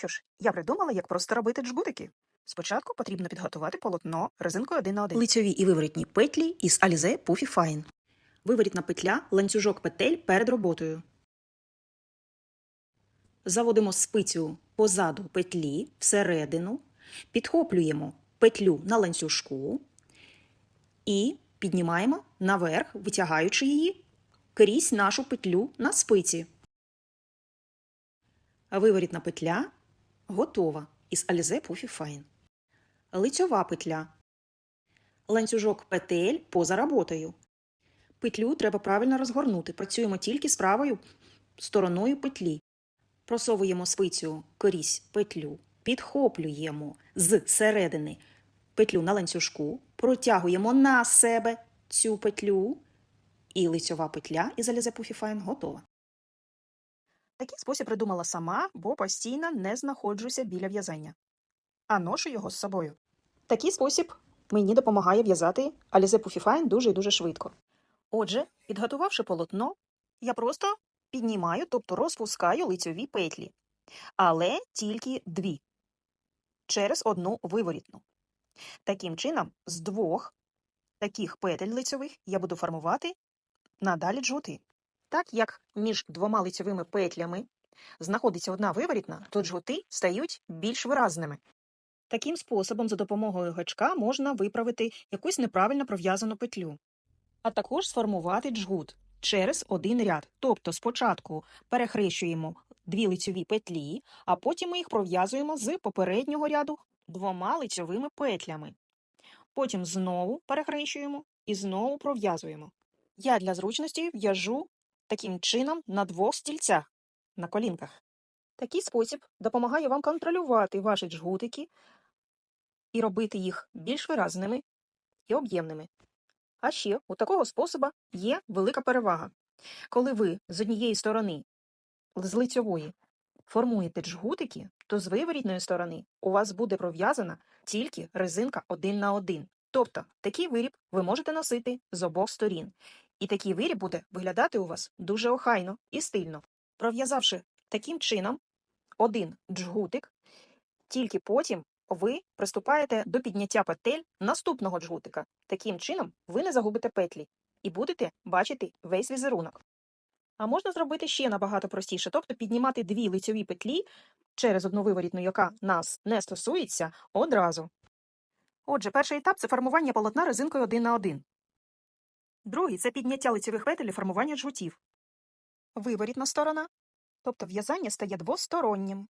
Що ж, я придумала, як просто робити джгутики. Спочатку потрібно підготувати полотно резинкою 1 на 1. Лицьові і виворотні петлі із Alize Puffy Fine. Виворітна петля, ланцюжок петель перед роботою. Заводимо спицю позаду петлі всередину, підхоплюємо петлю на ланцюжку і піднімаємо наверх, витягаючи її крізь нашу петлю на спиці. Виворітна петля готова із Alize Puffy Fine. Лицьова петля. Ланцюжок петель поза роботою. Петлю треба правильно розгорнути. Працюємо тільки з правою стороною петлі. Просовуємо спицю корізь петлю, підхоплюємо з середини петлю на ланцюжку, протягуємо на себе цю петлю, і лицьова петля із Alize Puffy Fine готова. Такий спосіб придумала сама, бо постійно не знаходжуся біля в'язання, а ношу його з собою. Такий спосіб мені допомагає в'язати Alize Puffy дуже і дуже швидко. Отже, підготувавши полотно, я просто піднімаю, тобто розпускаю лицьові петлі, але тільки дві через одну виворітну. Таким чином, з двох таких петель лицьових я буду формувати надалі джгути. Так як між двома лицьовими петлями знаходиться одна виворітна, то джгути стають більш виразними. Таким способом, за допомогою гачка, можна виправити якусь неправильно пров'язану петлю, а також сформувати джгут через один ряд. Тобто спочатку перехрещуємо дві лицьові петлі, а потім ми їх пров'язуємо з попереднього ряду двома лицьовими петлями. Потім знову перехрещуємо і знову пров'язуємо. Я для зручності в'яжу таким чином на двох стільцях на колінках. Такий спосіб допомагає вам контролювати ваші джгутики і робити їх більш виразними і об'ємними. А ще у такого способа є велика перевага. Коли ви з однієї сторони, з лицьової, формуєте джгутики, то з виворітної сторони у вас буде пров'язана тільки резинка один на один. Тобто такий виріб ви можете носити з обох сторін. І такий виріб буде виглядати у вас дуже охайно і стильно. Пров'язавши таким чином один джгутик, тільки потім ви приступаєте до підняття петель наступного джгутика. Таким чином ви не загубите петлі і будете бачити весь візерунок. А можна зробити ще набагато простіше, тобто піднімати дві лицьові петлі через одну виворітну, яка нас не стосується, одразу. Отже, перший етап це формування полотна резинкою 1 на 1. Другий це підняття лицьових петель і формування жгутів. Виворітна сторона, тобто в'язання стає двостороннім.